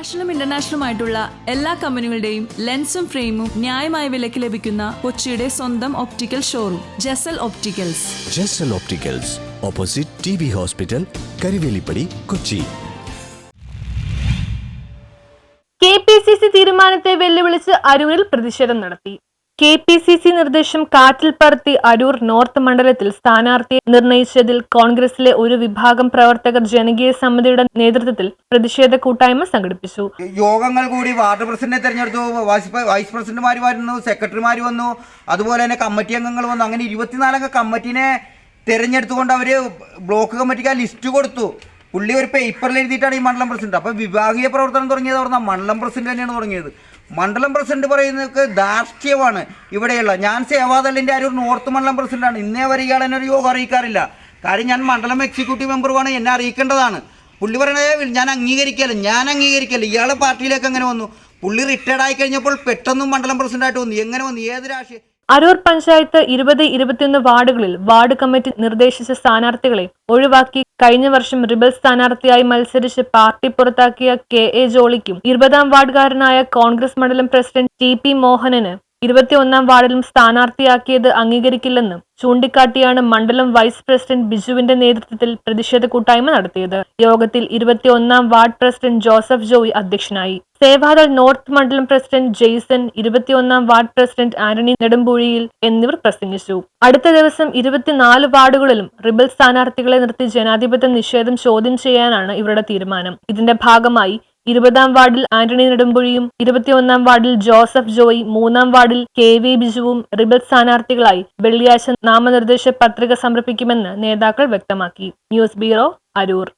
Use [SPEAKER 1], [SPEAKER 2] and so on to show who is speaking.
[SPEAKER 1] നാഷണലും ഇന്റർനാഷണലും ആയിട്ടുള്ള എല്ലാ കമ്പനികളുടെയും ലെൻസും ഫ്രെയിമും ന്യായമായ വിലയ്ക്ക് ലഭിക്കുന്ന കൊച്ചിയുടെ സ്വന്തം optical showroom Jasal opticals
[SPEAKER 2] Jasal opticals opposite T B hospital Karuvelippady Kochi
[SPEAKER 3] K P C C തീരുമാനത്തെ വെല്ലുവിളിച്ച് അരൂരിൽ പ്രതിഷേധം നടത്തി. കെ പി സി സി നിർദ്ദേശം കാറ്റിൽ പറത്തി അരൂർ നോർത്ത് മണ്ഡലത്തിൽ സ്ഥാനാർത്ഥിയെ നിർണയിച്ചതിൽ കോൺഗ്രസിലെ ഒരു വിഭാഗം പ്രവർത്തകർ ജനകീയ സമിതിയുടെ നേതൃത്വത്തിൽ പ്രതിഷേധ കൂട്ടായ്മ സംഘടിപ്പിച്ചു.
[SPEAKER 4] യോഗങ്ങൾ കൂടി വാർഡ് പ്രസിഡന്റിനെ തെരഞ്ഞെടുത്തു. വൈസ് പ്രസിഡന്റുമാർ വന്നു സെക്രട്ടറിമാർ വന്നു. അതുപോലെ തന്നെ കമ്മിറ്റി അംഗങ്ങൾ വന്നു. അങ്ങനെ ഇരുപത്തിനാലംഗ കമ്മിറ്റിനെ തെരഞ്ഞെടുത്തുകൊണ്ട് അവർ ബ്ലോക്ക് കമ്മിറ്റിക്ക് ലിസ്റ്റ് കൊടുത്തു. പുള്ളി ഒരു പേപ്പറിൽ എഴുതിയിട്ടാണ് ഈ മണ്ഡലം പ്രസിഡന്റ്. അപ്പോൾ വിഭാഗീയ പ്രവർത്തനം തുടങ്ങിയത് അവിടെ മണ്ഡലം പ്രസിഡന്റ് തന്നെയാണ് തുടങ്ങിയത്. മണ്ഡലം പ്രസിഡന്റ് പറയുന്നത് ധാർഷ്ട്യമാണ്. ഇവിടെയുള്ള ഞാൻ സേവാദളിന്റെ ഒരു നോർത്ത് മണ്ഡലം പ്രസിഡന്റാണ്. ഇന്നേ വരെ ഇയാൾ എന്നെ ഒരു യോഗം അറിയിക്കാറില്ല. കാര്യം ഞാൻ മണ്ഡലം എക്സിക്യൂട്ടീവ് മെമ്പറുമാണ് എന്നെ അറിയിക്കേണ്ടതാണ്. പുള്ളി പറയണത് ഞാൻ അംഗീകരിക്കല്ല ഞാൻ അംഗീകരിക്കല്ല ഇയാളെ പാർട്ടിയിലേക്ക് എങ്ങനെ വന്നു? പുള്ളി റിട്ടയർഡ് ആയി കഴിഞ്ഞപ്പോൾ പെട്ടെന്നും മണ്ഡലം പ്രസിഡന്റായിട്ട് വന്നു. എങ്ങനെ വന്നു? ഏത് രാഷ്ട്രീയ
[SPEAKER 3] അരൂർ പഞ്ചായത്ത് ഇരുപത് ഇരുപത്തിയൊന്ന് വാർഡുകളിൽ വാർഡ് കമ്മിറ്റി നിർദ്ദേശിച്ച സ്ഥാനാർത്ഥികളെ ഒഴിവാക്കി. കഴിഞ്ഞ വർഷം റിബൽ സ്ഥാനാർത്ഥിയായി മത്സരിച്ച് പാർട്ടി പുറത്താക്കിയ കെ എ ജോളിക്കും ഇരുപതാം വാർഡുകാരനായ കോൺഗ്രസ് മണ്ഡലം പ്രസിഡന്റ് ടി പി മോഹനന് ഇരുപത്തിയൊന്നാം വാർഡിലും സ്ഥാനാർത്ഥിയാക്കിയത് അംഗീകരിക്കില്ലെന്നും ചൂണ്ടിക്കാട്ടിയാണ് മണ്ഡലം വൈസ് പ്രസിഡന്റ് ബിജുവിന്റെ നേതൃത്വത്തിൽ പ്രതിഷേധ കൂട്ടായ്മ നടത്തിയത്. യോഗത്തിൽ ഇരുപത്തിയൊന്നാം വാർഡ് പ്രസിഡന്റ് ജോസഫ് ജോയി അധ്യക്ഷനായി. സേവാദൾ നോർത്ത് മണ്ഡലം പ്രസിഡന്റ് ജെയ്സൺ ഇരുപത്തിയൊന്നാം വാർഡ് പ്രസിഡന്റ് ആന്റണി നെടുമ്പുഴിയിൽ എന്നിവർ പ്രസംഗിച്ചു. അടുത്ത ദിവസം ഇരുപത്തിനാല് വാർഡുകളിലും റിബൽ സ്ഥാനാർത്ഥികളെ നിർത്തി ജനാധിപത്യ നിഷേധം ചോദ്യം ചെയ്യാനാണ് ഇവരുടെ തീരുമാനം. ഇതിന്റെ ഭാഗമായി ഇരുപതാം വാർഡിൽ ആന്റണി നെടുമ്പുഴിയും ഇരുപത്തിയൊന്നാം വാർഡിൽ ജോസഫ് ജോയി മൂന്നാം വാർഡിൽ കെ വി ബിജുവും റിബൽ സ്ഥാനാർത്ഥികളായി വെള്ളിയാഴ്ച നാമനിർദ്ദേശ പത്രിക സമർപ്പിക്കുമെന്ന് നേതാക്കൾ വ്യക്തമാക്കി. News bureau Aroor.